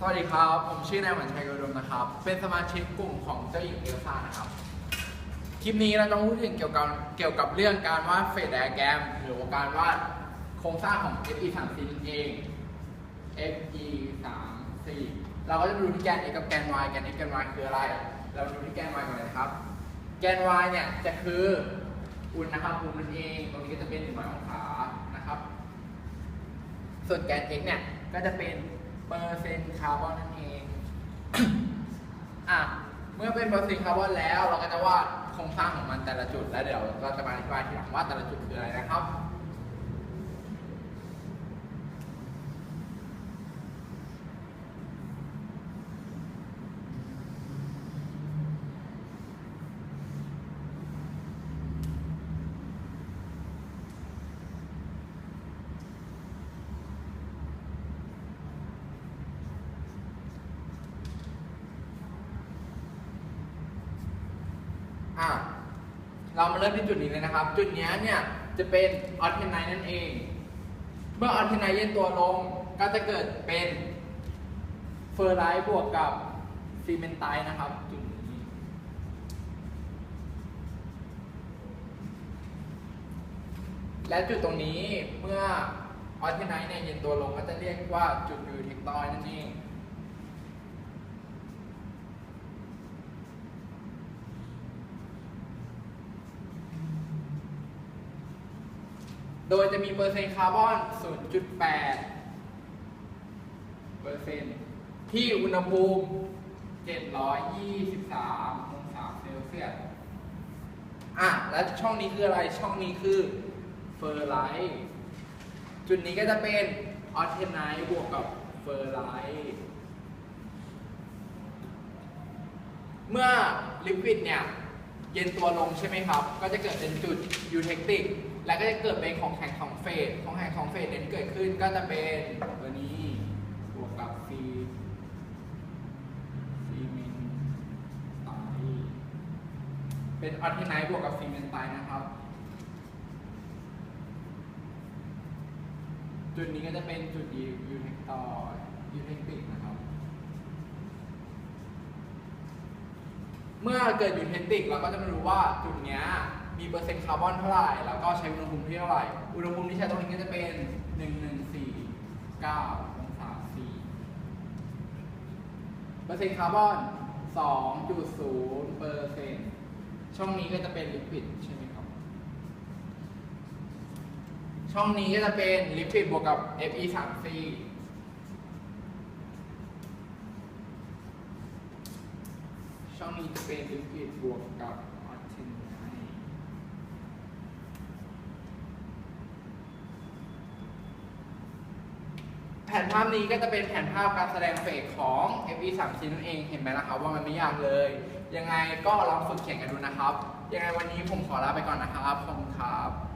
สวัสดีครับ ผมชื่อนายหวันชัยกรดมนะครับ เป็นสมาชิกกลุ่มของเจ้าหญิงเอลซ่านะครับ คลิปนี้เราจะพูดถึงเกี่ยวกับเกี่ยวกับเรื่องการวาดเฟสไดอะแกรมหรือว่าการวาดโครงสร้างของ FE 3 4นั่นเอง FE 3 4เราก็จะดูที่แกน x กับแกน y แกน x แกน y คืออะไร เราดูที่แกน y ก่อนเลยนะครับ แกน y เนี่ยจะคืออุณหภูมินั่นเอง ตรงนี้ก็จะเป็น100องศานะครับ ส่วนแกน x เนี่ยก็จะเป็น เปอร์เซ็นต์คาร์บอนนั่นเอง อะ เมื่อเป็นเปอร์เซ็นต์คาร์บอนแล้ว เราก็จะวาดโครงสร้างของมันแต่ละจุด แล้วเดี๋ยวเราจะมาอธิบายทีหลังว่าแต่ละจุดคืออะไรนะครับ อะ เรามาเริ่มที่จุดนี้เลยนะครับ จุดนี้เนี่ยจะเป็นออทเทนไนนั่นเอง เมื่อออทเทนไนเย็นตัวลงก็จะเกิดเป็นเฟอร์ไลท์บวกกับซีเมนไตต์นะครับจุดนี้ และจุดตรงนี้เมื่อออทเทนไนเนี่ยเย็นตัวลงก็จะเรียกว่าจุดยูเทคตอยนั่นเอง โดยจะมีเปอร์เซ็นต์คาร์บอน 0.8 เปอร์เซ็นต์ที่อุณหภูมิ 723 องศาเซลเซียส อะ แล้วช่องนี้คืออะไร ช่องนี้คือเฟอร์ไลท์จุดนี้ก็จะเป็นออเทนไนท์บวกกับเฟอร์ไลท์เมื่อลิควิดเนี่ย เย็นตัวลงใช่ไหมครับ ก็จะเกิดเป็นจุดยูเทคติก และก็จะเกิดเป็นของแข็งของเฟสของแข็งของเฟสเนี่ยที่เกิดขึ้นก็จะเป็นตัวนี้บวกกับซีซีเมนไตเป็นออทเทนไนท์บวกกับซีเมนไตนะครับ จุดนี้ก็จะเป็นจุดยูยูเทคตอยูเทคติกนะครับ เมื่อเกิดยูเทนติกเราก็จะมารู้ว่าจุดเนี้ย มีเปอร์เซ็นต์คาร์บอนเท่าไหร่ แล้วก็ใช้อุณหภูมิที่เท่าไหร่ อุณหภูมิที่ใช้ตรงนี้ก็จะเป็น 1149องศาซีเปอร์เซ็นต์คาร์บอน 2.0เปอร์เซ็นต์ช่องนี้ก็จะเป็นลิควิดใช่ไหมครับ ช่องนี้ก็จะเป็นลิควิดบวกกับ Fe3C ช่องนี้จะเป็นลิควิดบวกกับออกซิเจน แผนภาพนี้ก็จะเป็นแผนภาพการแสดงเฟสของ FE 3ชิ้นนั่นเอง เห็นไหมละครับว่ามันไม่ยากเลย ยังไงก็ลองฝึกเขียนกันดูนะครับ ยังไงวันนี้ผมขอลาไปก่อนนะครับ ขอบคุณครับ